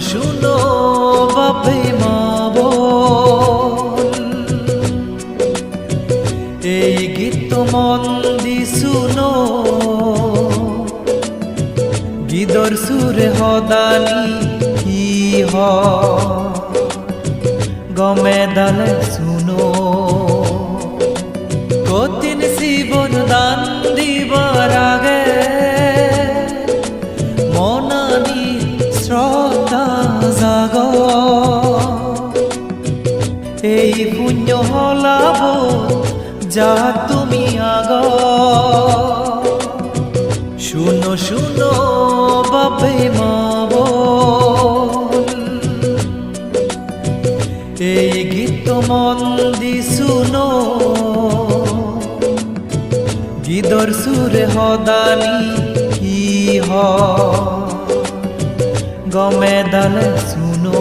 শুনো বাপে মা এই গীত মন দি শুনো। গিদর সুরে হদানি কি হ গমে দালে শুনো যা তুমি আগ শুনো শুনো, বাপে মা বোন এই গীত মন দি শুনো। গীদর সুরে হদানি কি হ গমে দালে শুনো।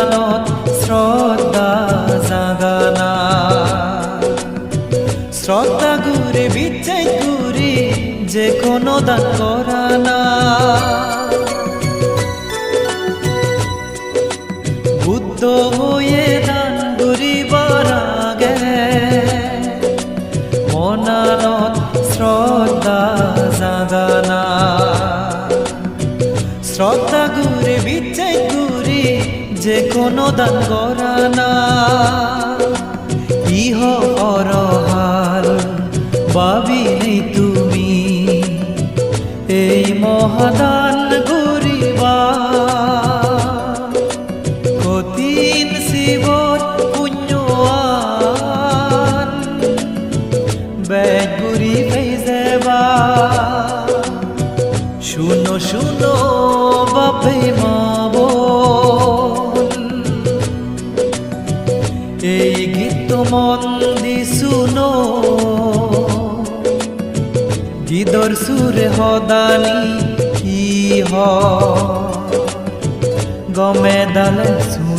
মনানত শ্রদ্ধা জাগানা। শ্রদ্ধা ঘুরে বিচ্ছাই ঘুরি যে কোনো দান করানা। বুদ্ধ হয়ে দান করিবার আগে মনানত শ্রদ্ধা জাগানা। কোনো দান করা না ইহ অরহাল বাবি নেই তুমি। এই মহাদান গরিবা কতিন শিবত পুণ্যৱান বেগুৰি ফেজেবা শুনো শুনো, বাপে মা। সুরে হদানি কি হ গমে দালে শুনো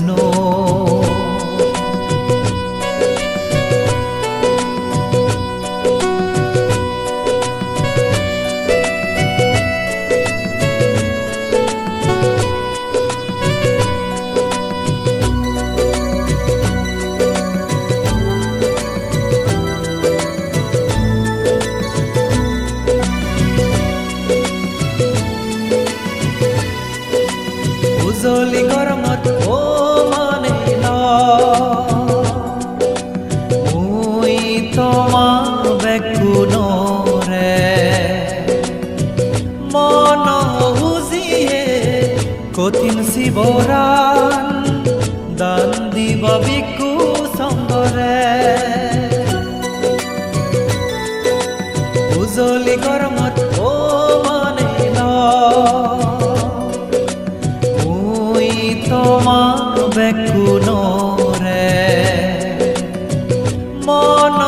উজলি গরমত ও মানে মুই তোমা বেকুন রে মন হুজিয়ে কঠিন শিবরান দান দিব বিকু সঙ্গরে। উজলি গরমত বেকুন রে। মন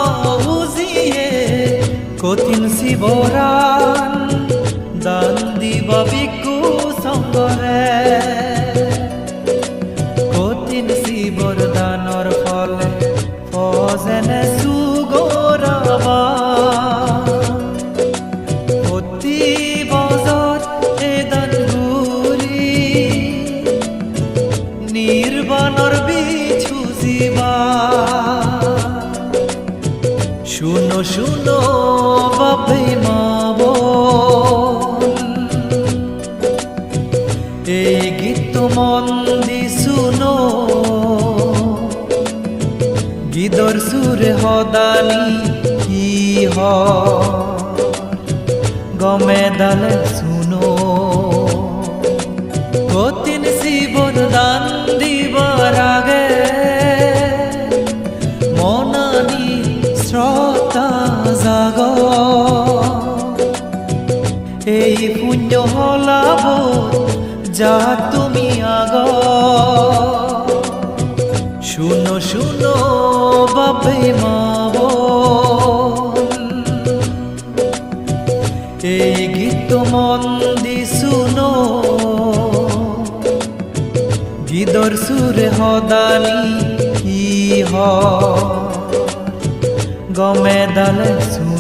বুঝিয়ে কঠিন শিবরান বাপে মা এই গীত মন দি শুনো। গীদর সুরে হদানি কি হ গমে দালে শুনো। কতিন শিবন দান হলাব যা তুমি আগ শুনো শুনো বাবে মাব এই গীত দি শুনো। গীদর সুরে হদানি ই হ গমে দালে সু